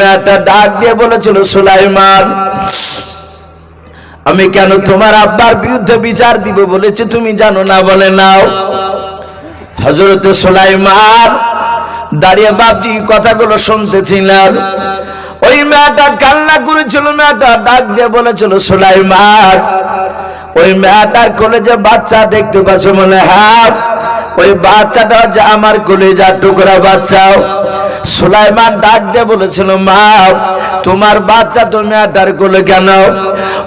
মেয়েটা ডাক দিয়ে বলেছিল, সুলাইমান, আমি কেন তোমার আব্বার বিরুদ্ধে বিচার দিব বলেছে, তুমি জানো না বলে নাও। হজরত সুলাইমান দাঁড়িয়ে বাপজি কথাগুলো শুনতেছিলেন। ওই মেয়েটা কান্না করেছিল, মেয়েটা ডাক দিয়ে বলেছিল, সুলাইমান, ওই মেয়েটার কলেজে বাচ্চা দেখতে পাচ্ছ? মনে হ্যাঁ ওই বাচ্চাটা হচ্ছে আমার কলেজার টুকরা বাচ্চাও সুলাইমান ডাক দিয়ে বলেছিল, মা, তোমার বাচ্চা তো মেয়েটার কোলে কেন?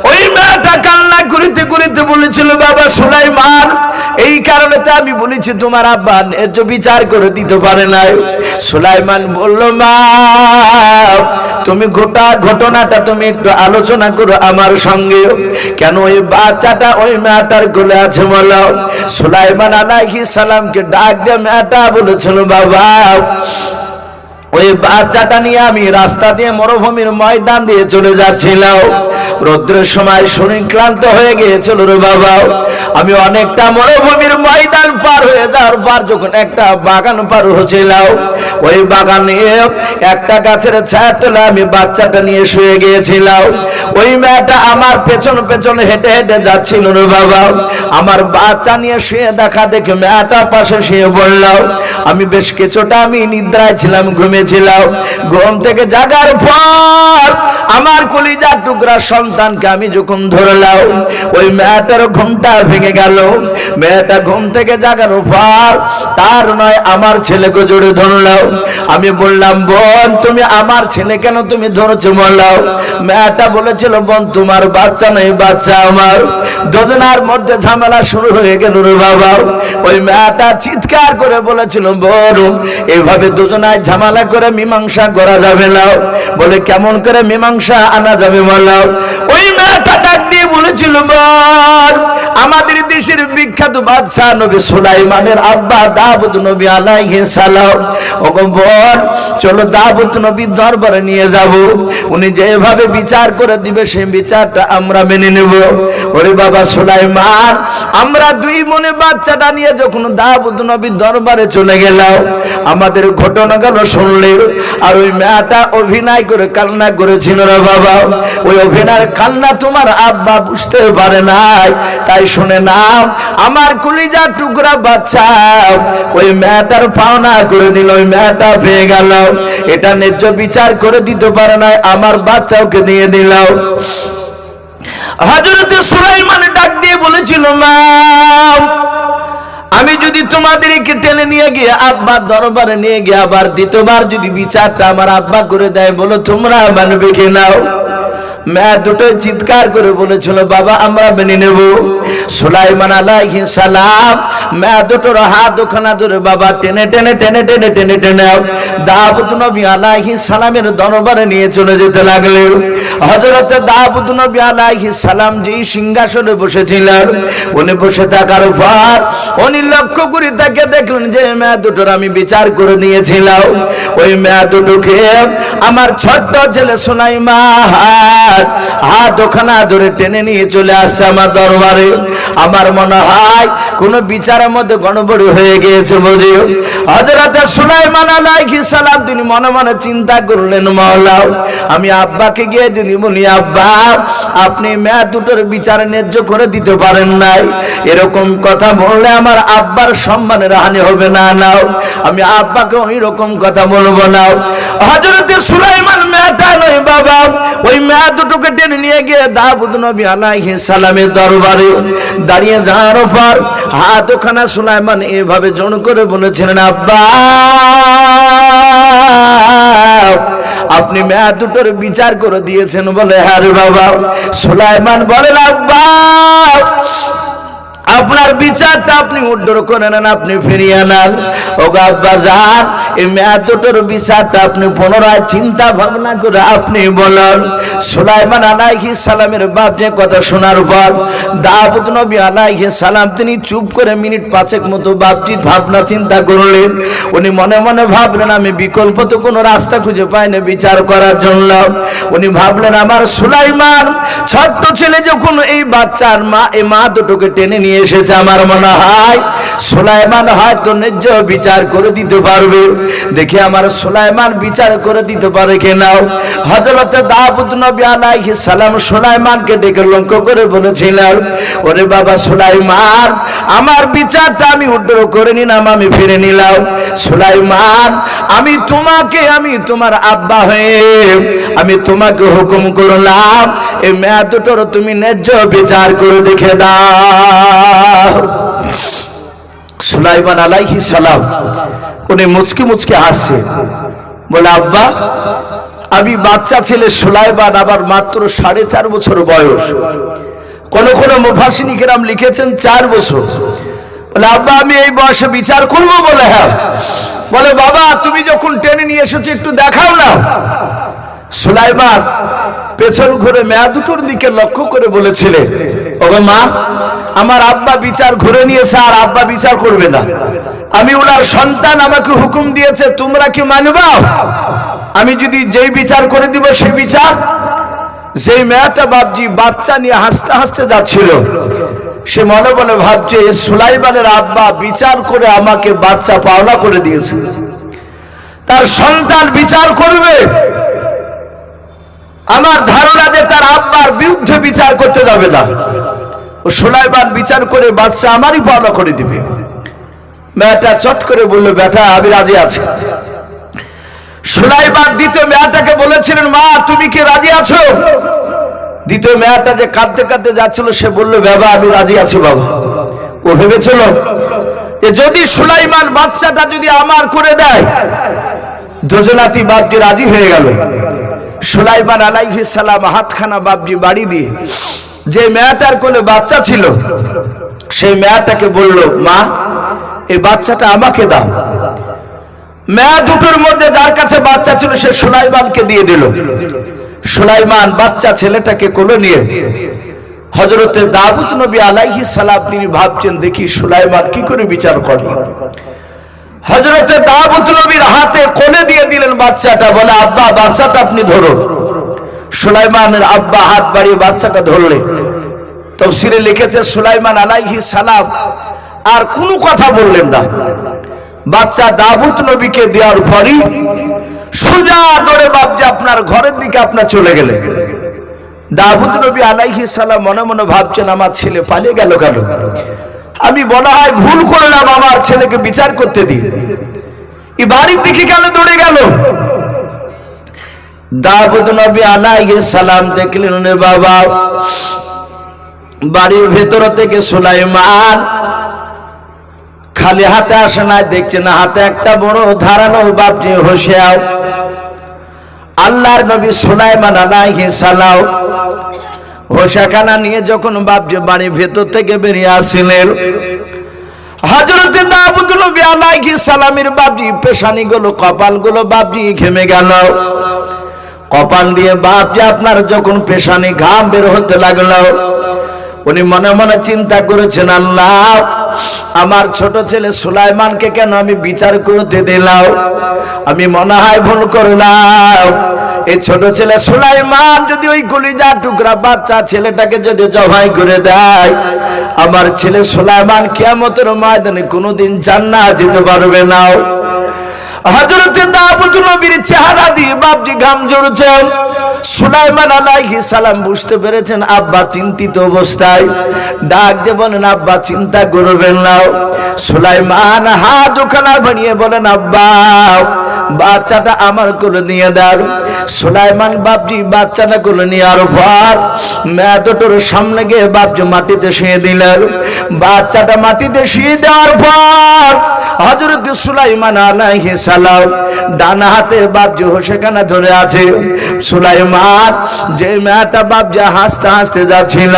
ওই মেয়েটা কান্না করিতে করিতে বলেছিল, বাবা সুলাইমান, এই কারণে তো আমি বলেছি তোমার আব্বা ন্যায্য বিচার করে দিতে পারে নাই। সুলাইমান বলল, মা, তুমি গোটা ঘটনাটা তুমি একটু আলোচনা করো আমার সঙ্গে। কেন ওই বাচ্চাটা ওই মেয়েটার কোলে আছে বলো? সুলাইমান আলাইহি সালামকে ডাক দিয়ে মেয়েটা বলেছিল, বাবা ওই বাচ্চাটা নিয়ে আমি রাস্তা দিয়ে মরুভূমির ময়দান দিয়ে চলে যাচ্ছিলাম। রৌদ্রের সময় শরীর ক্লান্ত হয়ে গিয়েছিল রে বাবা। আমি অনেকটা মরুভূমির ময়দান পার হয়ে যাওয়ার পর যখন একটা বাগান পার হচ্ছিলাম, ওই বাগানে একটা গাছের ছায়া তোলে আমি বাচ্চাটা নিয়ে শুয়ে গিয়েছিলাম। ওই মেয়েটা আমার পেছন পেছন হেঁটে হেঁটে যাচ্ছিল রে বাবা। আমার বাচ্চা নিয়ে শুয়ে দেখা দেখে মেয়েটা পাশে শুয়ে বললাম আমি বেশ কিছুটা আমি নিদ্রায় ছিলাম ঘুমিয়েছিলাম ঘুম থেকে জাগার পর আমার কলিজার টুকরা সন্তানকে আমি যখন ধরলাম, ওই মেয়েটার ঘুমটা ভেঙে গেল। মেয়েটা ঘুম থেকে জাগার পর তার নয়, আমার ছেলেকে জোরে ধরলাম। আমি বললাম, বোন, তুমি আমার ছেলে কেন তুমি ধরেছো বললাম মেয়েটা বলেছিল, বোন, তোমার বাচ্চা নেই, বাচ্চা আমার। দুজনার মধ্যে ঝামেলা শুরু হয়ে গেল রে বাবা। ওই মেয়েটা চিৎকার করে বলেছিল, বোন এইভাবে দুজনায় ঝামেলা করে মীমাংসা করা যাবে না। বলে, কেমন করে মীমাংসা আনা যাবে মালাও? ওই মেয়েটা ডাক দিয়ে বলেছিল বোন আমাদের দেশের বিখ্যাত বাদশাহ নবী সুলাইমানের আব্বা দাউদ নবী আলাইহিস সালাম। বোন চলো দাউদ নবীর দরবারে নিয়ে যাব। উনি যেভাবে বিচার করে দিবে, সেই বিচারটা আমরা মেনে নেব। ওরে বাবা সুলাইমান, আমরা দুই মনে বাচ্চাটা নিয়ে যখন দাউদ নবীর দরবারে চলে গেলাম, আমাদের ঘটনা গেল শুনলে আর ওই মেয়েটা অভিনয় করে কান্না করেছিল রে বাবা। ওই অভিনয়ের কান্না তোমার আব্বা বুঝতে পারে নাই, তাই শুনে নাও, আমার কলিজা টুকরা বাচ্চা, ওই মেয়েটার পাওনা করে দিল, ওই মেয়েটা পেয়ে গেল। এটা ন্যায্য বিচার করে দিতে পারে না আমার বাচ্চাওকে দিয়ে দিলাম হজরতে সুলাইমান ডাক দিয়ে বলেছিল মা আমি যদি তোমাদেরকে টেনে নিয়ে গিয়ে আব্বার দরবারে নিয়ে গিয়ে আবার দ্বিতীয়বার যদি বিচারটা আমার আব্বা করে দেয়, বলো তোমরা মানবে কি নাও মেয়া দুটো চিৎকার করে বলেছিল, বাবা, আমরা মেনে নেব। সুলাইমান আলাইহি সালাম মেয়া দুটোর হাত ওখানা ধরে, বাবা, টেনে টেনে টেনে টেনে টেনে টেনে দাউদ নবী আলাইহি সালামের দরবারে নিয়ে চলে যেতে লাগলেন। হযরত দাউদ নবী আলাইহি সালাম যেই সিংহাসনে বসেছিলেন, উনি বসে থাকার পর উনি লক্ষ্য করে তাকে দেখলেন যে, মেয়া দুটোর আমি বিচার করে নিয়েছিলাম। ওই মেয়া দুটোকে আমার ছোট্ট ছেলে সুলাইমান হাত ওখানা ধরে টেনে নিয়ে চলে আসছে আমার দরবারে। আমার মনে হয় কোন বিচারের মধ্যে গণবড়ি হয়ে গিয়েছে বুঝি হজরত সুলাইমান আলাইহিস সালাম, তিনি মনে মনে চিন্তা করলেন মহলাও আমি আব্বাকে গিয়ে যদি বলি, আব্বা, আপনি মেয়া দুটোর বিচার ন্যায্য করে দিতে পারেন নাই। এরকম কথা বললে আমার আব্বার সম্মানের হানি হবে না, নাও। আমি আব্বাকে ওই রকম কথা বলব না হজরতে সুলাইমান মেয়েটা নয় বাবা, ওই মেয়া দুটোকে টেনে নিয়ে গিয়ে দাউদ নবী আলাইহি সালামের দরবারে দাঁড়িয়ে যাওয়ার পর হাত ওখানা সুলাইমান এভাবে জোন করে বলেছিলেন, আব্বা, আপনি মেয়া দুটোর বিচার করে দিয়েছেন বলে হ্যাঁ বাবা। সুলাইমান বলেন, আব্বা আপনার বিচারটা আপনি উদ্ধার করে নেন আপনি ফিরিয়ে নেন। ও যান এই মেয়াদ দুটোর বিচারটা আপনি পুনরায় চিন্তা ভাবনা করে আপনি বলেন। সুলাইমান আলাইহি সালামের বাপ যে কথা শোনার পর দাউদ নবী আলাইহি সালাম তিনি চুপ করে মিনিট পাঁচেক মতো বাপটি ভাবনা চিন্তা করলেন। উনি মনে মনে ভাবলেন, আমি বিকল্প তো কোনো রাস্তা খুঁজে পাই না বিচার করার জন্য। উনি ভাবলেন, আমার সুলাইমান, ছোট্ট ছেলে যখন এই বাচ্চার মা, এই মা দুটোকে টেনে নিয়ে নিয়ে এসেছে আমার মনে হয়। সুলাইমান হয়তো ন্যায্য বিচার করে দিতে পারবে। দেখি আমার সুলাইমান বিচার করে দিতে পারে কেনাও হজরতে দাউদ নবী আলাইহিস সালাম সুলাইমানকে ডেকে লক্ষ্য করে বলেছিলেন, ওরে বাবা সুলাইমান, আমার বিচারটা আমি উদ্ধার করে নিলাম, আমি ফিরে নিলাম। সুলাইমান, আমি তোমাকে, আমি তোমার আব্বা হয়ে, আমি তোমাকে হুকুম করলাম, এই মেয়া দুটোর তুমি ন্যায্য বিচার করে দেখে দাও। সুলাইমান আলাইহি সালাম, উনি মুচকি মুচকি হাসছে। বলে, আব্বা, আমি বাচ্চা ছেলে সুলাইমান আবার মাত্র সাড়ে চার বছর বয়স। কোন কোন মুফাসিনী কেরাম লিখেছেন চার বছর। বলে, আব্বা, আমি এই বয়সে বিচার করব বলে হ্যাঁ। বলে, বাবা, তুমি যখন টেনে নিয়ে এসেছ, একটু দেখাও না। সুলাইমান পেছন ঘুরে মেয়া দুটোর দিকে লক্ষ্য করে বলেছিলে ওগো মা আমার আব্বা বিচার ঘুরে নিয়েছে আর আব্বা বিচার করবে না। আমি ওনার সন্তান আমাকে হুকুম দিয়েছে, তোমরা কি মানবা? আমি যদি যেই বিচার করে দিব সেই বিচার? যেই মেয়েটা বাপজি বাচ্চা নিয়ে হাসতে হাসতে যাচ্ছিল, সে মনে মনে ভাবছে সুলাইমানের আব্বা বিচার করে আমাকে বাচ্চা পাওনা করে দিয়েছে। তার সন্তান বিচার করবে। আমার ধারণা যে তার আব্বার বিরুদ্ধে বিচার করতে যাবে না। ও সুলাইমান বিচার করে বাচ্চা আমারই পাওনা করে দিবে। মেয়েটা চট করে বলল, বেটা, আমি রাজি আছি। সুলাইমান দ্বিতীয় মেয়েটাকে বলেছিলেন, মা, তুমি কি রাজি আছো? দ্বিতীয় মেয়েটা যে কাঁদতে কাঁদতে যাচ্ছিল, সে বলল, বাবা, আমি রাজি আছি বাবা। ও ভেবেছিল যে যদি সুলাইমান বাচ্চাটা যদি আমার করে দেয়, দুজনাতি বাপজি রাজি হয়ে গেল। সুলাইমান আলাইহি সালাম হাতখানা বাপজি বাড়ি দিয়ে যে মেয়েটার কোলে বাচ্চা ছিল, সেই মেয়েটাকে বলল, মা, এই বাচ্চাটা আমাকে দাও। মেয়া দুটোর মধ্যে যার কাছে বাচ্চা ছিল, সে সুলাইমানকে দিয়ে দিল। সুলাইমান বাচ্চা ছেলেটাকে কোলে নিয়ে হজরতে দাউদ নবী আলাইহি সালাম তিনি ভাবছেন, দেখি সুলাইমান কি করে বিচার করে? হজরতে দাউদ নবীর হাতে কোলে দিয়ে দিলেন বাচ্চাটা, বলে, আব্বা, বাচ্চাটা আপনি ধরুন। সুলাইমানের আব্বা হাত বাড়িয়ে বাচ্চাটা ধরলে তফসিরে লিখেছে, সুলাইমান আলাইহি সালাম, আর কোনো কথা বললেন না। বাচ্চা দাবুত নবীকে দেওয়ার পরই সোজা দৌড়ে বাপজি আপনার ঘরের দিকে আপনার চলে গেলে। দাবুদ নবী আলাইহি সালাম মনে মনে ভাবছেন, আমার ছেলে পালিয়ে গেল কেন? আমি বলা হয়, ভুল করলাম আমার ছেলেকে বিচার করতে দিই এই বাড়ির দিকে কেন দৌড়ে গেল? দাবুদ নবী আলাইহি সালাম দেখলেন বাবা বাড়ির ভেতর থেকে সুলাইমান খালি হাতে আসে না দেখছে না, হাতে একটা বড় ধারানো বাপজি হোসেও আল্লাহর নবী সুলাইমান আলাইহি সালাম হোসাখানা নিয়ে যখন বাপজি বাড়ির ভেতর থেকে বেরিয়ে আসছিলেন হজরতে দাউদ নবী আলাইহি সালামের বাপজি পেশানি গুলো কপালগুলো বাপজি ঘেমে গেল। কপাল দিয়ে বাপজি আপনার যখন পেশানি ঘাম বের হতে লাগল উনি মনে মনে চিন্তা করেছেন, আল্লাহ, আমার ছোট ছেলে সুলাইমানকে কেন আমি বিচার করতে দিলাম? আমি মনে হয় ভুল করলাম। এই ছোট ছেলে সুলাইমান যদি ওই কলিজা টুকরা বাচ্চা ছেলেটাকে যদি জবাই করে দেয়, আমার ছেলে সুলাইমান কিয়ামতের ময়দানে কোনোদিন জান্নাত দিতে পারবে না। হজরতে দাউদ নবীর চেহারা দিয়ে বাপজি ঘাম জড়ছেন সুলাইমান আলাইহিস সালাম বুঝতে পেরেছেন, আব্বা চিন্তিত অবস্থায়। ডাক দিয়ে বলেন, আব্বা, চিন্তা করবেন না। সুলাইমান হাত ওখানা বানিয়ে বলেন, আব্বা, বাচ্চাটা আমার কোলে নিয়ে দাও। সুলাইমান, বাপজি, বাচ্চাটা কোলে নেওয়ার পর। মেয়াদটোর সামনে গিয়ে বাপজি মাটিতে শুয়ে দিলেন বাচ্চাটা মাটিতে শুয়ে দেওয়ার পর হজরত সুলাইমান আলাইহি সালাম ডান হাতে বাপজি হোসেখানা ধরে আছে। সুলাইমান যে মেয়েটা বাপজি হাসতে হাসতে যাচ্ছিল,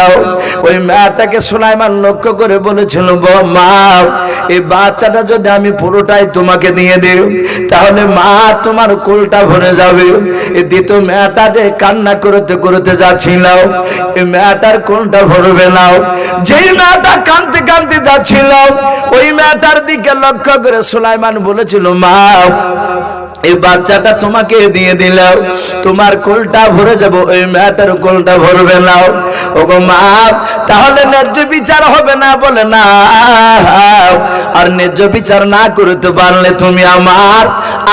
ওই মেয়েটাকে সুলাইমান লক্ষ্য করে বলেছিল মা, এই বাচ্চাটা যদি আমি পুরোটাই তোমাকে দিয়ে দিই, তাহলে মা তোমার কোলটা ভরে যাবে। এই দ্বিতীয় মেয়েটা যে কান্না করতে করতে যাচ্ছিল, এই মেয়েটার কোলটা ভরবে নাও যেই মেয়েটা কানতে কানতে যাচ্ছিল, ওই মেয়েটার দিকে লক্ষ্য করে সুলাইমান বলেছিল, মা এই বাচ্চাটা তোমাকে দিয়ে দিলাম। তোমার কোলটা ভরে যাব ওই মেয়েটার কোলটা ভরবে না। ও গো মা, তাহলে ন্যায্য বিচার হবে না বলে না। আর ন্যায্য বিচার না করতে পারলে তুমি আমার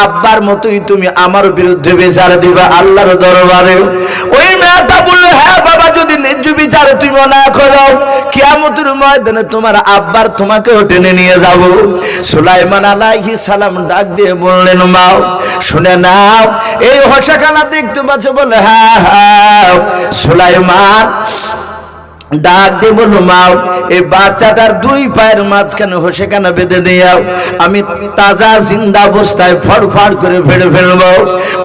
আব্বার মতোই তুমি আমার বিরুদ্ধে বিচার দিবা আল্লাহর দরবারে। ওই মেয়েটা বলল হ্যাঁ বাবা, যদি ন্যায্য বিচার তুমি না করো কিয়ামতের ময়দানে তোমার আব্বার তোমাকে টেনে নিয়ে যাব। সুলাইমান আলাইহিস সালাম ডাক দিয়ে বললেন মাও শুনে নাও, এই হসাখানা দেখতে পাচ্ছ বলে হ্যাঁ হ্যাঁ সুলাইমান ডাক দিয়ে বলল মাও, এই বাচ্চাটার দুই পায়ের মাঝখানে হোসেখানা বেঁধে দিয়াও আমি তাজা জিন্দা অবস্থায় ফড় ফড় করে ফেড়ে ফেলব।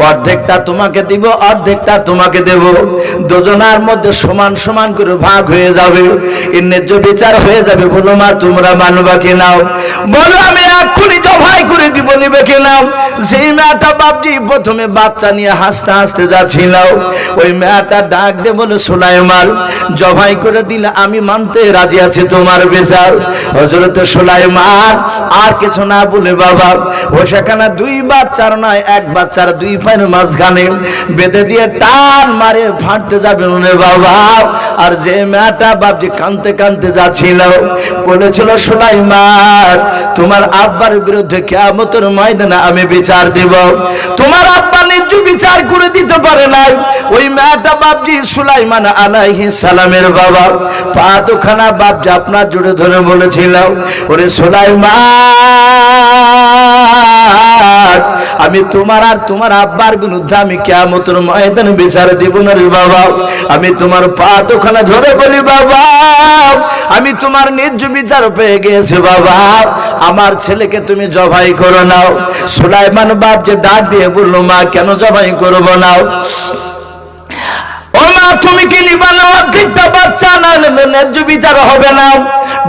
অর্ধেকটা তোমাকে দিব, অর্ধেকটা তোমাকে দেব। দুজনার মধ্যে সমান সমান করে ভাগ হয়ে যাবে। এর ন্যায্য বিচার হয়ে যাবে বলো, মা, তোমরা মানবা কি নাও বলো, আমি এক্ষুনি জবাই করে দিব, নিবে কি যেই মেয়েটা বাপজি প্রথমে বাচ্চা নিয়ে হাসতে হাসতে যাচ্ছিল, ওই মেয়েটা ডাক দে বলে সোলাইমাল জবাই করে দিলে আমি মানতে রাজি আছি তোমার বিচার। হজরত সোলাইমান, আর কিছু না বলে বাবা, ও সেখানে দুই বাচ্চার নয়, এক বাচ্চার দুই পায়ের মাঝখানে বেঁধে দিয়ে টান মারে ফাটতে যাবে বাবা। আর যে মেয়েটা বাপজি কানতে কানতে যাচ্ছিল, বলেছিল, সোলাইমান, তোমার আব্বার বিরুদ্ধে কেমতের ময়দানে আমি বিচার দিব। তোমার আব্বা ন্যায্য বিচার করে দিতে পারে নাই। ওই মেয়েটা বাপজি সুলাইমান আলাইহি সালামের বাবা। পা দুখানা বাপজি আপনার জুড়ে ধরে বলেছিল, ওরে সুলাইমান আমি তোমার আর তোমার আব্বার বিরুদ্ধে আমি কেমন ময়দান বিচার দিব না রে বাবা। আমি তোমার পা দুখানা ধরে বলি, বাবা, আমি তোমার নিজ বিচার পেয়ে গেছি, বাবা। আমার ছেলেকে তুমি জবাই করো নাও। সুলাইমান বাপ যে ডাক দিয়ে বলল, মা, কেন জবাই করব নাও? মা, তুমি কি নিবা না অর্ধেকটা বাচ্চা না ন্যায্য বিচার হবে না।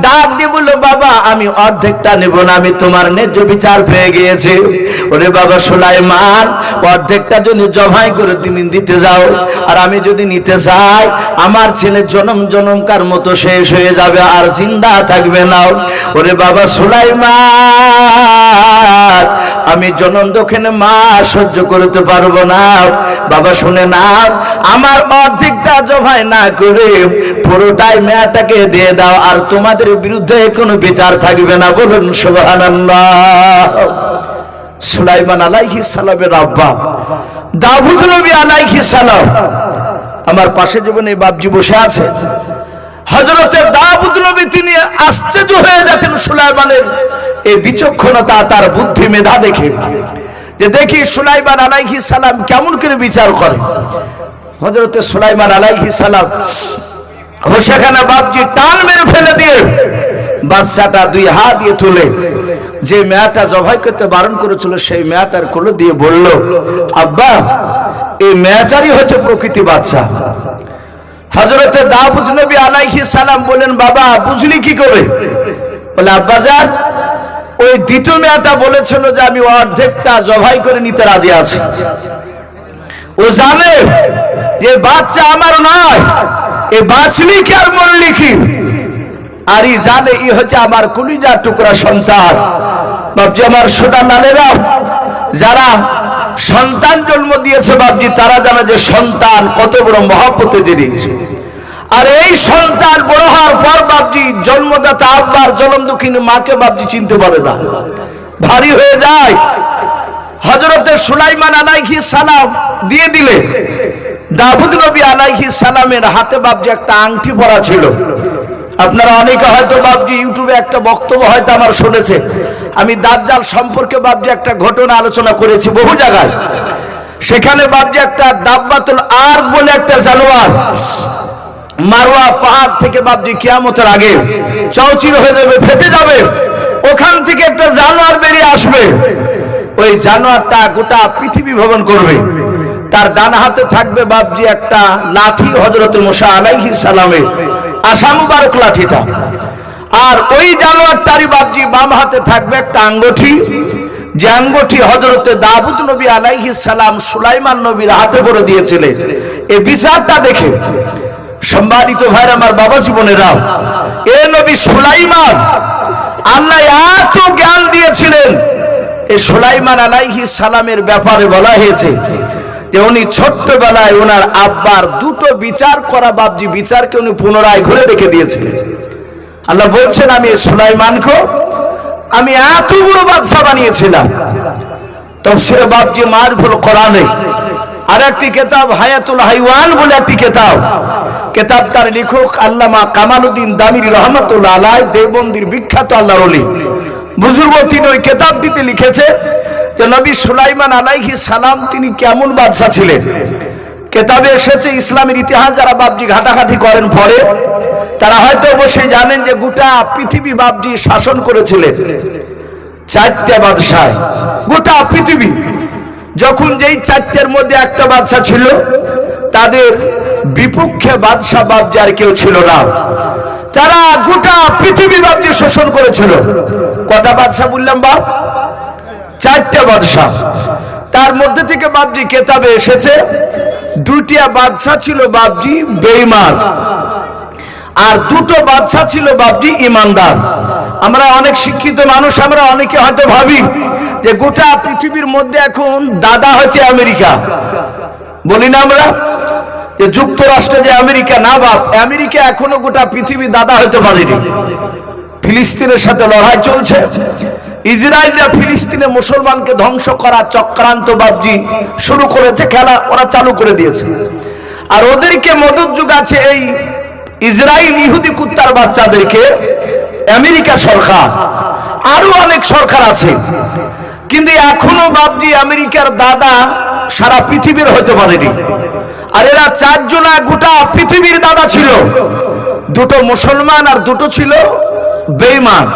ডাক দিয়ে বলল, বাবা, আমি অর্ধেকটা নেব না, আমি তোমার ন্যায্য বিচার পেয়ে গিয়েছি। ওরে বাবা সুলাইমান, অর্ধেকটা যদি জবাই করে তুমি দিতে যাও, আর আমি যদি নিতে চাই, আমার ছেলে জনম জনমকার মতো শেষ হয়ে যাবে, আর জিন্দা থাকবে না। ওরে বাবা সুলাইমান আমি জনম দক্ষিণে মা সহ্য করতে পারব না। বাবা শুনে না আমার অর্ধেকটা জবাই না করে পুরোটাই মেয়াটাকে দিয়ে দাও, আর তোমাদের বিরুদ্ধে কোনো বিচার থাকবে না। বলুন, সুবহানাল্লাহ। সুলাইমান আলাইহি সালামের আব্বা, দাউদ নবী আলাইহি সালাম। আমার পাশে জীবনে বাপজি বসে আছে হজরতে দাউদ নবী তিনি আশ্চর্য হয়ে গেছেন সুলাইমানের এই বিচক্ষণতা তার বুদ্ধি মেধা দেখে। যে দেখি সুলাইমান আলাইহি সালাম কেমন করে বিচার করে। হজরতে সুলাইমান আলাইহি সালাম হোসেখানা বাপজি টান মেরে ফেলে দিয়ে বাচ্চাটা দুই হাত দিয়ে তুলে যে মেয়াটা জবাই করতে বারণ করেছিল, সেই মেয়াটার কোলে দিয়ে বলল, আব্বা, এই মেয়াটারই হচ্ছে প্রকৃতি বাচ্চা হজরতে দাউদ নবী আলাইহি সালাম বলেন বাবা, বুঝলি কি করে? বলে, আব্বা যান, ওই দ্বিতীয় মেয়াটা বলেছিল যে আমি অর্ধেকটা জবাই করে নিতে রাজি আছি। ও জানে যে বাচ্চা আমার নয়, এ বাঁচলি কি আর মরলি কি? আর ই জানে, ই হচ্ছে আমার কুলিজার টুকরা সন্তান। বাবজি আমার সোদা নানেরা, যারা সন্তান জন্ম দিয়েছে বাবজি তারা জানে যে সন্তান কত বড় মহাপতে জিনিস। আর এই সন্তান বড় হওয়ার পর বাবজি জন্মদাতা আব্বার জলম দুঃখিনী মাকে বাবজি চিনতে পারে না। ভারী হয়ে যায়। হজরতে সুলাইমান আলাইহি সালাম দিয়ে দিলে। দাবুদ নবী আলাইহি সালামের হাতে বাবজি একটা আংটি পরা ছিল। আপনারা অনেকে হয়তো বাবজি ইউটিউবে একটা বক্তব্য হয়তো আমার শুনেছে। আমি দাজ্জাল সম্পর্কে বাবজি একটা ঘটনা আলোচনা করেছি বহু জায়গায়। সেখানে বাবজি একটা দাব্বাতুল আর বলে একটা জানোয়ার মারোয়া পাহাড় থেকে বাবজি কিয়ামতের আগে চৌচির হয়ে যাবে, ফেটে যাবে। ওখান থেকে একটা জানোয়ার বেরিয়ে আসবে। ওই জানোয়ারটা গোটা পৃথিবী ভ্রমণ করবে। তার ডান হাতে থাকবে বাবজি একটা লাঠি হজরত মোশা আলাইহি সালামের আশা মুবারক লাঠিটা। আর ওই জানোয়ারটারই বাবজি বাম হাতে থাকবে একটা আঙ্গুঠি। যে আঙ্গুঠি হজরতে দাবুদ নবী আলাইহি সালাম সুলাইমান নবীর হাতে করে দিয়েছিলেন এই বিচারটা দেখে সম্মানিত ভাইর আমার বাবা জীবনেরা, এ নবী সুলাইমান আল্লাহ এত জ্ঞান দিয়েছিলেন। এই সোলাইমান আলাইহি সালামের ব্যাপারে বলা হয়েছে উনি ছোট্টবেলায় ওনার আব্বার দুটো বিচার করা বাবজি বিচারকে উনি পুনরায় ঘুরে রেখে দিয়েছিলেন। আল্লাহ বলছেন, আমি সুলাইমানকে আমি এত বড় বাদশা বানিয়েছিলাম। তফসিরে বাবজি মারফুল কোরআনে। আর একটি কেতাব, হায়াতুল হাইওয়ান বলে একটি কেতাব। কেতাবটার লেখক আল্লামা কামালউদ্দিন দামির রহমতুল্লাহ আলাই দেবন্দির বিখ্যাত আল্লাহর অলি। বুজুর্গ তিনি ওই কেতাব দিতে লিখেছে যে নবী সুলাইমান আলাইহি সালাম তিনি কেমন বাদশা ছিলেন? কেতাবে এসেছে, ইসলামের ইতিহাস যারা বাবজি ঘাটাঘাটি করেন পরে, তারা হয়তো অবশ্যই জানেন যে গোটা পৃথিবী বাবজি শাসন করেছিলেন। চারটা বাদশাহ গোটা পৃথিবী। যখন যেই চারটের মধ্যে একটা বাদশা ছিল, তাদের বিপক্ষে বাদশাহ বাবজি আর কেউ ছিল না। তারা গোটা পৃথিবী বাবজি শোষণ করেছিল। কটা বাদশাহ বললাম বাপ? চারটে বাদশাহ। তার মধ্যে থেকে বাবজি কেতাবে এসেছে দুটিয়া বাদশাহ ছিল বাবজি বেইমান আর দুটো বাদশাহ ছিল বাবজি ইমানদার আমরা অনেক শিক্ষিত মানুষ, আমরা অনেকে হয়তো ভাবি যে গোটা পৃথিবীর মধ্যে এখন দাদা হচ্ছে আমেরিকা। বলি না আমরা যে যুক্তরাষ্ট্র যে আমেরিকা, না বাপ, আমেরিকা এখনও গোটা পৃথিবী দাদা হতে পারেনি। ফিলিস্তিনের সাথে লড়াই চলছে। ইসরায়েলরা ফিলিস্তিনে মুসলমানকে ধ্বংস করা চক্রান্ত বাবজি শুরু করেছে, খেলা ওরা চালু করে দিয়েছে। আর ওদেরকে মদত যুগ আছে এই ইসরায়েল ইহুদি কুত্তার বাচ্চাদেরকে, আমেরিকা সরকার। আরও অনেক সরকার আছে। কিন্তু এখনও বাবজি আমেরিকার দাদা সারা পৃথিবীর হতে পারেনি। আর এরা চারজনা গোটা পৃথিবীর দাদা ছিল। দুটো মুসলমান আর দুটো ছিল বেইমান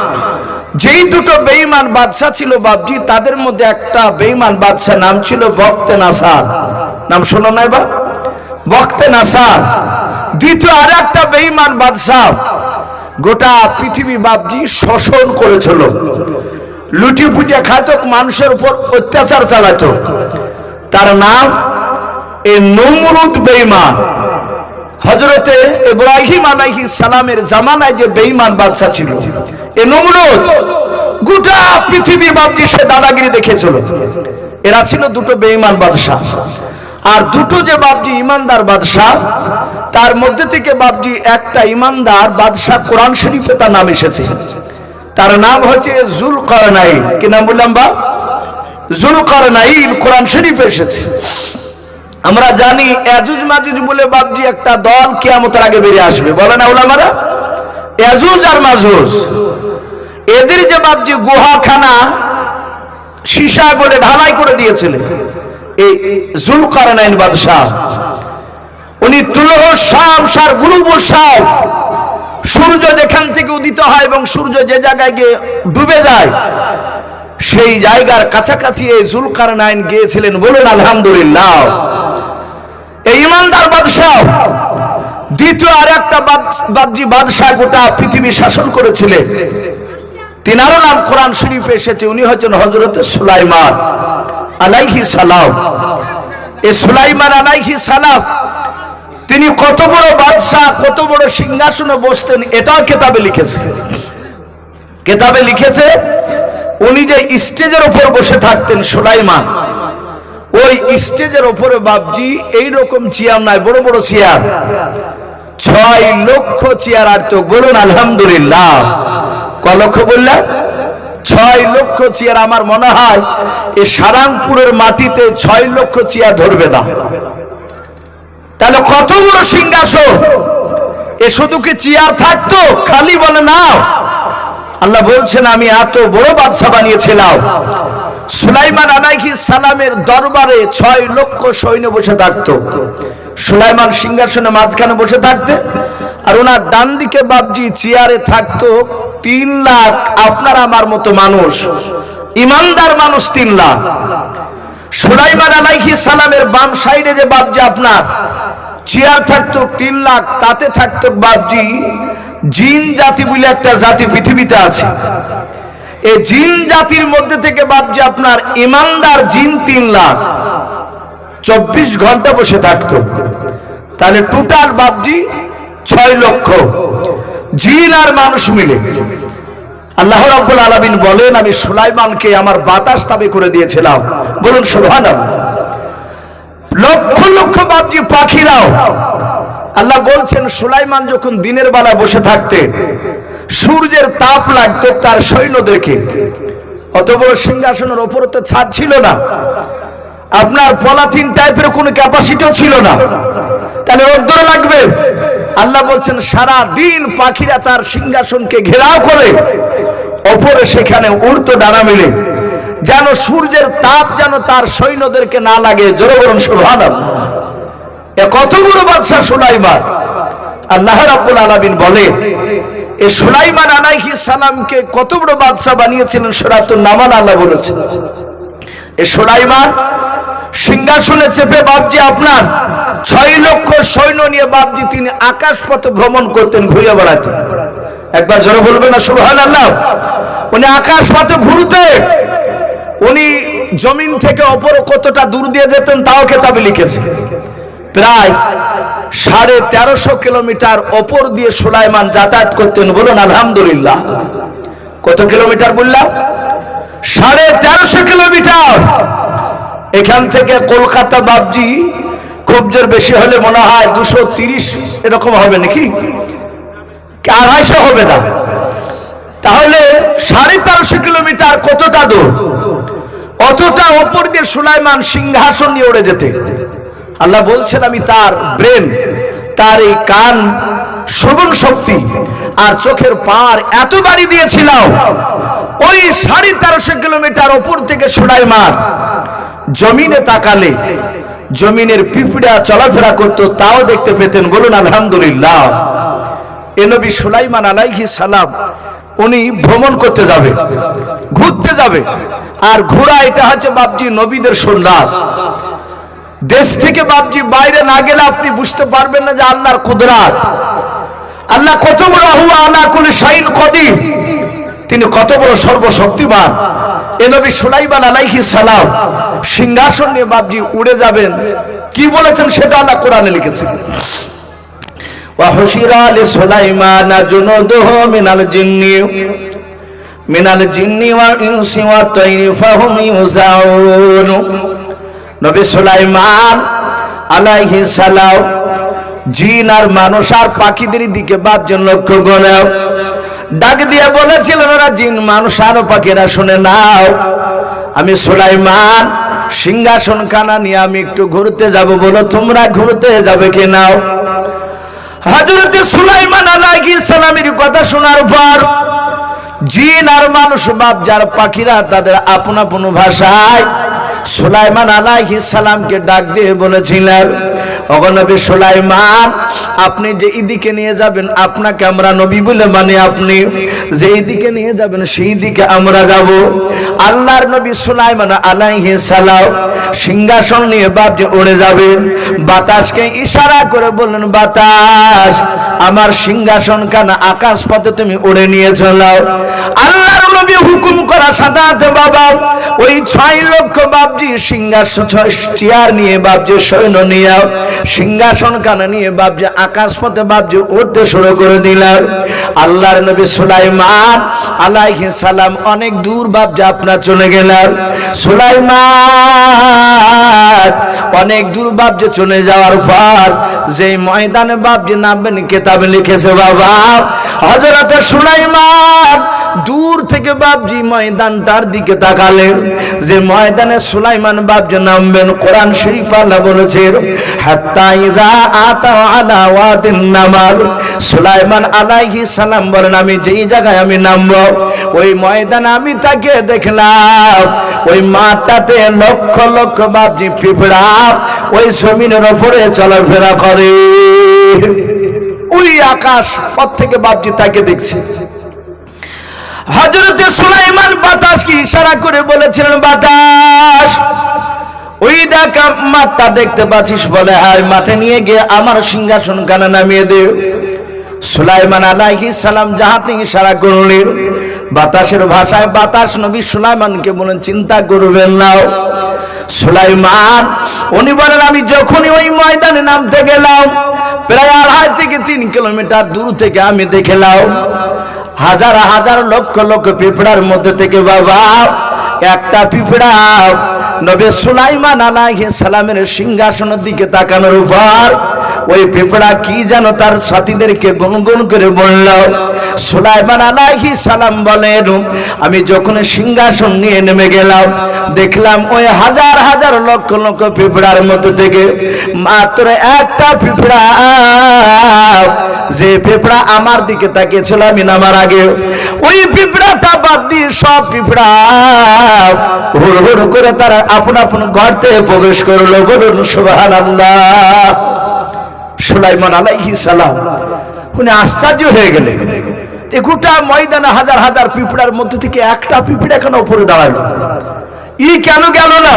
যেই দুটো বেইমান বাদশা ছিল বাবজি তাদের মধ্যে একটা বেইমান বাদশা নাম ছিল বক্তে নাসার। নাম শোনো নাই বা বক্তে নাসার। দ্বিতীয় আর একটা বেইমান বাদশাহ গোটা পৃথিবী বাবজি শোষণ করেছিল। লুটি ফুটিয়া খাতক মানুষের উপর অত্যাচার চালাতো তার নাম এ নমরুদ বেইমান হজরতে ইব্রাহিম আলাইহি সালামের জামানায় যে বেঈমান বাদশা ছিল, এ নমরুদ গোটা পৃথিবীর বাপজি সে দাদাগিরি দেখেছিল। এরা ছিল দুটো বেঈমান বাদশা আর দুটো যে বাপজি ইমানদার বাদশা তার মধ্যে থেকে বাপজি একটা ইমানদার বাদশা কোরআন শরীফে তার নাম এসেছে। তার নাম হচ্ছে জুল করনাইন কি নাম বললাম বা? জুল করনাইন কোরআন শরীফে এসেছে। আমরা জানি এজুজ মাজুজ বলে বাবজি একটা দল কিয়ামতের আগে বেরিয়ে আসবে। বলে না ওলামারা এজুজ আর মাজুজ। এদের যে বাবজি গুহাখানা, সীসা করে ঢালাই করে দিয়েছিলেন, এই জুল জুলকারনাইন বাদশাহ। উনি তুলহ সাম সার গুরুব সাম সূর্য যেখান থেকে উদিত হয় এবং সূর্য যে জায়গায় গিয়ে ডুবে যায় সেই জায়গার কাছাকাছি এই জুলকার নাইন গিয়েছিলেন বলুন, আলহামদুলিল্লাহ। এই ইমানদার বাদশাহ, দ্বিতীয় আর একটা বাদজি বাদশাহ গোটা পৃথিবী শাসন করেছিলেন। তিনারও নাম কোরআন শরীফে এসেছে, উনি হচ্ছেন হজরত সুলাইমান আলাইহি সালাম। এ সুলাইমান আলাইহি সালাম, তিনি কত বড় বাদশাহ, কত বড় সিংহাসনে বসতেন, এটাও কেতাবে লিখেছে। কেতাবে লিখেছে উনি যে স্টেজের উপর বসে থাকতেন সুলাইমান, ওই স্টেজের উপরে বাবজি এইরকম চেয়ার নাই, বড় বড় চেয়ার। ছয় লক্ষ চেয়ার আর তো বলুন আলহামদুলিল্লাহ। ক লক্ষ বললাম ছয় লক্ষ চেয়ার আমার মনে হয় এই সারাংপুরের মাটিতে ছয় লক্ষ চেয়ার ধরবে না। তাহলে কত বড় সিংহাসন? এ শুধু কি চেয়ার থাকতো? খালি বলে না আল্লাহ বলছেন, আমি এত বড় বাদশা বানিয়েছিলাম। সুলাইমান আলাইহি সালামের দরবারে ছয় লক্ষ সৈন্য বসে থাকতো। সুলাইমান সিংহাসনে মাঝখানে বসে থাকতে, আর ওনার ডান দিকে বাবজি চেয়ারে থাকতো, তিন লাখ আপনার আমার মতো মানুষ। ইমানদার মানুষ তিন লাখ। সুলাইমান আলাইহি সালামের বাম সাইডে যে বাবজি আপনার, চেয়ার থাকতো তিন লাখ, তাতে থাকতো বাবজি জিন জাতি বলে একটা জাতি পৃথিবীতে আছে। এই জিন জাতির মধ্যে থেকে বাবজি আপনার ইমানদার জিন তিন লাখ। চব্বিশ ঘণ্টা বসে থাকতো। তাহলে টোটাল বাবজি ছয় লক্ষ। জিন আর মানুষ মিলে। আল্লাহ রাব্বুল আলামিন বলেন, আমি সুলাইমানকে আমার বাতাস তাবে করে দিয়েছিলাম। বলুন সুবহানাল্লাহ। লক্ষ লক্ষ বাপজি পাখিরাও আল্লাহ বলছেন, সুলাইমান যখন দিনের বেলা বসে থাকতে সূর্যের তাপ লাগতো তার সৈন্যদেরকে অত বড় সিংহাসনের ওপরে তো ছাদ ছিল না, আপনার পলাথিন টাইপের কোনো ক্যাপাসিটিও ছিল না। তাহলে রোদ্দুর লাগবে। আল্লাহ বলছেন সারা দিন পাখিরা তার সিংহাসনকে ঘেরাও করে, ওপরে সেখানে উড়তো ডানা মিলে, যেন সূর্যের তাপ যেন তার সৈন্যদেরকে না লাগে। জোরে বরং এ কত বড় বাদশাহ সুলাইমান আল্লাহ রাব্বুল আলামিন বলে, এ সুলাইমান আলাইহিস সালামকে কত বড় বাদশাহ বানিয়েছিলেন সূরাতুন নামান আল্লাহ বলেছেন এ সুলাইমান সিংহাসনে চেপে বাপজি আপনার, ছয় লক্ষ সৈন্য নিয়ে বাপজি তিনি আকাশ পথে ভ্রমণ করতেন ঘুরে বেড়াতেন একবার জোরে বলবেন না সুবহান আল্লাহ উনি আকাশ পথে ঘুরতে, উনি জমিন থেকে অপর কতটা দূর দিয়ে যেতেন তাও কেতাবে লিখেছে। প্রায় সাড়ে তেরোশো কিলোমিটার ওপর দিয়ে সুলাইমান যাতায়াত করতেন বলুন, আলহামদুলিল্লাহ। কত কিলোমিটার বললাম? সাড়ে তেরোশো কিলোমিটার। এখান থেকে কলকাতা বাবজি খুব জোর বেশি হলে মনে হয় দুশো তিরিশ এরকম হবে নাকি? আড়াইশো হবে না। তাহলে সাড়ে তেরোশো কিলোমিটার কতটা দূর? অতটা ওপর দিয়ে সুলাইমান সিংহাসন নিয়ে উড়ে যেতে। আল্লাহ বলছেন, আমি তার ব্রেন, তার এই কান শ্রবণ শক্তি আর চোখের পার এত বাড়ি দিয়েছিলাম। ওই সাড়ে তেরোশো কিলোমিটার ওপর থেকে সুলাইমান জমিনে তাকালে জমিনের পিঁপড়া চলাফেরা করতো, তাও দেখতে পেতেন, বলুন, আলহামদুলিল্লাহ। এ নবী সুলাইমান আলাইহি সালাম, উনি ভ্রমণ করতে যাবে, ঘুরতে যাবে। আর ঘোরা এটা হচ্ছে বাপজি নবীদের সুন্নাত দেশ থেকে বাপজি বাইরে না গেলে আপনি বুঝতে পারবেন না যে আল্লাহর কুদরাত আল্লাহ কত বড় হুয়া আলা কুলি শাইন কদির তিনি কত বড় সর্বশক্তিমান এ নবী সুলাইমান আলাইহি সালাম সিংহাসন নিয়ে বাপজি উড়ে যাবেন কি বলেছেন সেটা আল্লাহ কোরআনে লিখেছেন وحشر لسليمان جنوده من الجن من الجن والإنس والطير فهم يوزعون নবী সুলাইমান আলাইহিস সালাম জিন আর মানুষ আর পাখিদের দিকে বাপজন লক্ষ্য করে। ডাক দিয়ে বলেছিলেন, ওরা জিন, মানুষ আর পাখিরা শুনে নাও। আমি সুলাইমান, সিংহাসন খানা নিয়ে আমি একটু ঘুরতে যাব বলো, তোমরা ঘুরতে যাবে কি নাও হজরতে সুলাইমান আলাইহিস সালামের কথা শোনার পর জিন আর মানুষ, বাপ যার পাখিরা তাদের আপন আপন ভাষায় সুলাইমান আলাইহিস সালামকে ডাক দিয়ে বলেছিলেন অগনবী সুলাইমান, আপনি যে এদিকে নিয়ে যাবেন, আপনাকে আমরা নবী বলে মানে আপনি। যে দিকে নিয়ে যাবেন, সেই দিকে আমরা যাব। আল্লাহর নবী সুলাইমান আলাইহিস সালাম সিংহাসন নিয়ে বাপ যে উড়ে যাবেন বাতাসকে ইশারা করে বললেন, বাতাস আমার সিংহাসন কানা আকাশ পথে তুমি উড়ে নিয়ে চলাও আল্লাহর নবী হুকুম করা সাদাতে বাবা, ওই ছয় লক্ষ বাপজি সিংহাসন ছয় চেয়ার নিয়ে বাপজি সৈন্য নিয়ে, সিংহাসন কানা নিয়ে বাপজি আকাশ পথে বাপজি উঠতে শুরু করে দিলাম। আল্লাহর নবী সুলাইমান আলাইহিস সালাম অনেক দূর বাপজি আপনার চলে গেলাম। সুলাইমান অনেক দূর যে চলে যাওয়ার পর যে ময়দানে যে নামবেন কেতাবে লিখেছে বাবা। হজরত সুলাইমান দূর থেকে বাপজি ময়দানটার দিকে তাকালেন। যে ময়দানে সুলাইমান বাপজি নামবেন, কোরআন শরীফ আল্লাহ বলেছে, হাত্তা ইযা আতা আলা ওয়াদিন নামাল। সুলাইমান আলাইহিস সালাম বলেন, আমি যেই জায়গায় আমি নামবো, ওই ময়দানে আমি তাকে দেখলাম, ওই মাঠটাতে লক্ষ লক্ষ বাপজি পিঁপড়া, ওই জমিনের ওপরে চলাফেরা করে। ওই আকাশ, পথ থেকে বাপজি তাকে দেখছে। হজরতে সুলাইমান বাতাস কি ইশারা করে বলেছিলেন, বাতাস, ওই দেখ মাঠটা দেখতে পাচ্ছিস বলে হায় মাঠে নিয়ে গিয়ে আমার সিংহাসন কানা নামিয়ে দে। সুলাইমান আলাইহি সালাম যাহাতে ইশারা করলেন, বাতাসের ভাষায় বাতাস নবী সুলাইমানকে বলেন, চিন্তা করবেন নাও সুলাইমান। উনি বলেন, আমি যখনই ওই ময়দানে নামতে গেলাম, প্রায় আড়াই থেকে তিন কিলোমিটার দূর থেকে আমি দেখলাম, হাজার হাজার লক্ষ লক্ষ পিঁপড়ার মধ্যে থেকে বাবা, একটা পিঁপড়া নবে সুলাইমান আলাইহিস সালামের সিংহাসনের দিকে তাকানোর উপর ওই পিঁপড়া কি যেন তার সাথীদেরকে গুনগুন করে বলল, সুলাইমান আলাইহি সালাম বলেন, আমি যখন সিংহাসন নিয়ে নেমে গেলাম, দেখলাম ওই হাজার হাজার লক্ষ লক্ষ পিঁপড়ার মধ্যে থেকে মাত্র একটা পিঁপড়া, যে পিঁপড়া আমার দিকে তাকিয়েছিল আমি নামার আগে, ওই পিঁপড়াটা বাদ দিয়ে সব পিঁপড়া হুড় হুড় করে তারা আপন আপন গর্তে প্রবেশ করল, বলুন, সুবহানাল্লাহ। সুলাইমান আলাইহি সালাম, উনি আশ্চর্য হয়ে গেলেন। এ গোটা ময়দানে হাজার হাজার পিঁপড়ার মধ্যে থেকে একটা পিঁপড়া কেন উপরে দাঁড়াল? ই কেন গেল না?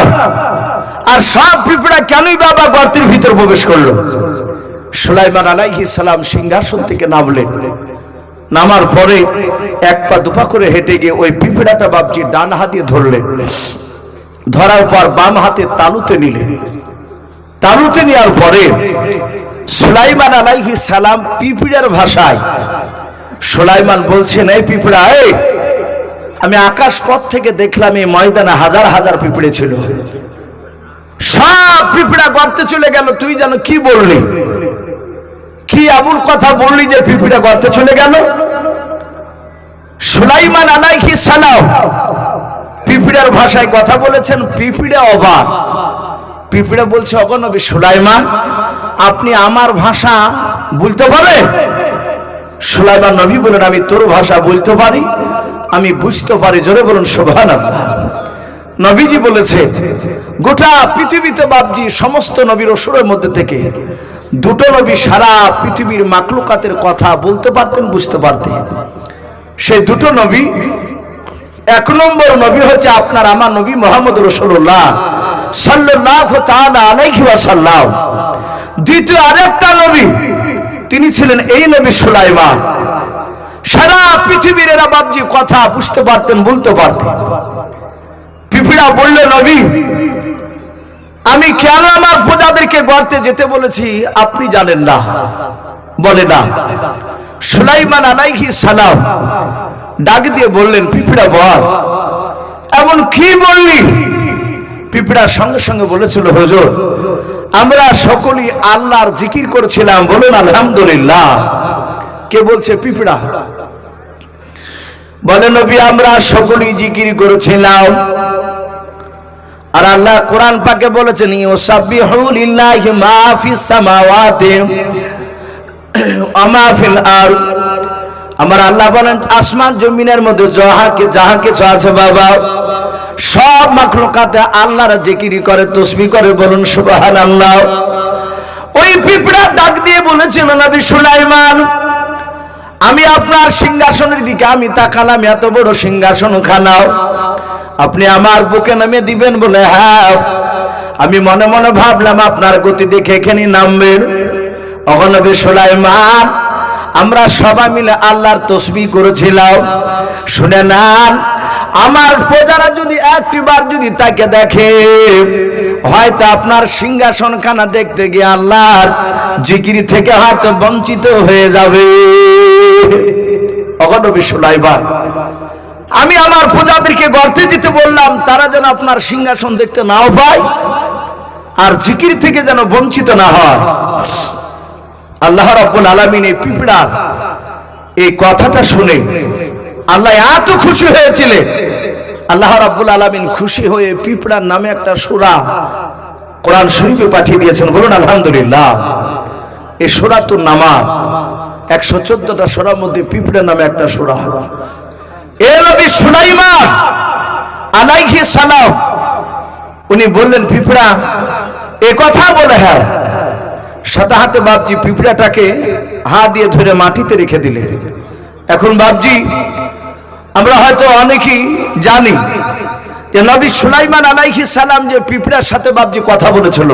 আর সব পিঁপড়া কেনই বাবা গর্তের ভিতর প্রবেশ করল? সুলাইমান আলাইহি সালাম সিংহাসন থেকে নামলেন। নামার পরে এক পা দুপা করে হেঁটে গিয়ে ওই পিঁপড়াটা বাপজি ডান হাতে ধরলেন। ধরার পর বাম হাতে তালুতে নিলেন তালুতে নেওয়ার পরে সুলাইমান আলাইহি সালাম পিঁপড়ার ভাষায়, সুলাইমান বলছেন, এই পিঁপড়া, এই, আমি আকাশ পথ থেকে দেখলাম এই ময়দানে হাজার হাজার পিঁপড়ে ছিল। সব পিঁপড়া গর্তে চলে গেল, তুই যেন কি বললি? কি এমন কথা বললি যে পিঁপড়া গর্তে চলে গেল? সুলাইমান আলাইহি সালাম পিঁপড়ার ভাষায় কথা বলেছেন, পিঁপড়া অবাক। পিঁপড়া বলছে অগনবী সুলাইমান, আপনি আমার ভাষা বলতে পারেন সুলাইমান নবী বলেন, আমি তোর ভাষা বলতে পারি, আমি বুঝতে পারি। জোরে বলুন শোভান নবীজি বলেছে, গোটা পৃথিবীতে বাপজি, সমস্ত নবীর অসুরের মধ্যে থেকে দুটো নবী সারা পৃথিবীর মাকলুকাতের কথা বলতে পারতেন, বুঝতে পারতেন। সেই দুটো নবী এক নম্বর নবী হচ্ছে আপনার আমার নবী মোহাম্মদ রসুল্লাহ। সাল্লাহ আলাইহি ওয়াসাল্লাম। দ্বিতীয় আরেকটা নবী, তিনি ছিলেন এই নবী সুলাইমান। সারা পৃথিবীর এরা বাবজি কথা বুঝতে পারতেন, বলতে পারতেন। পিপিড়া বললে, নবী, আমি কেন আমার প্রজাদেরকে গর্তে যেতে বলেছি আপনি জানেন না? বলে, না। সুলাইমান আলাইহি সালাম ডাক দিয়ে বললেন, পিপিড়া বল। এমন কি বললি? পিঁপড়া সঙ্গে সঙ্গে বলেছিল, হুজুর, আমরা সকলেই আল্লাহর জিকির করেছিলাম। বলুন আলহামদুলিল্লাহ। কে বলছে, পিঁপড়া? বলে, নবী, আমরা সকলেই জিকির করেছিলাম। আর আল্লাহ কোরআন পাকে বলেছেন, ইউসাব্বিহু লিল্লাহি মা ফিস সামাওয়াতি ওয়া মা ফিল আরদ। আমার আল্লাহ বলেন, আসমান জমিনের মধ্যে যাহা যাহা কিছু আছে বাবা, সব মাখলুকাতে আল্লাহর জিকিরি করে, তসবি করে বলুন সুবহান আল্লাহ ওই পিঁপড়া ডাক দিয়ে বলেছিল নবী সুলাইমান, আমি আপনার সিংহাসনের দিকে, আমি তাকালাম এত বড় সিংহাসন খানাও আপনি আমার বুকে নামিয়ে দিবেন বলে হ্যাঁ। আমি মনে মনে ভাবলাম, আপনার গতি দেখে এখানে নামবেন। অগনবী সুলাইমান আমরা সবাই মিলে আল্লাহর তসবি করেছিলাম। শুনে নেন, আমার প্রজারা যদি একটিবার যদি তাকে দেখে, হয়তো আপনার সিংহাসন খানা দেখতে গিয়ে আল্লাহর জিকিরি থেকে হয়তো বঞ্চিত হয়ে যাবে। আমি আমার প্রজাদেরকে গর্তে যেতে বললাম, তারা যেন আপনার সিংহাসন দেখতে নাও পায়, আর জিকির থেকে যেন বঞ্চিত না হয়। আল্লাহ রব্বুল আলমিন এই পিঁপড়া, এই কথাটা শুনে আল্লাহ এত খুশি হয়েছিলেন আল্লাহ রাব্বুল আলমিন খুশি হয়ে পিঁপড়ার নামে একটা সুরা কোরআন শরীফে পাঠিয়ে দিয়েছেন। বলুন, আলহামদুলিল্লাহ। এই সুরা তো নামা একশো চোদ্দটা সুরার মধ্যে পিঁপড়ার নামে একটা সুরা। এ নবী সুলাইমান আলাইহি সালাম, উনি বললেন, পিঁপড়া, এ কথা বলে হ্যাঁ সাদা হাতে বাপজি পিঁপড়াটাকে হা দিয়ে ধরে মাটিতে রেখে দিলে। এখন বাপজি, আমরা হয়তো অনেকেই জানি যে নবী সুলাইমান আলাইহি সালাম যে পিঁপড়ার সাথে বাপজি কথা বলেছিল।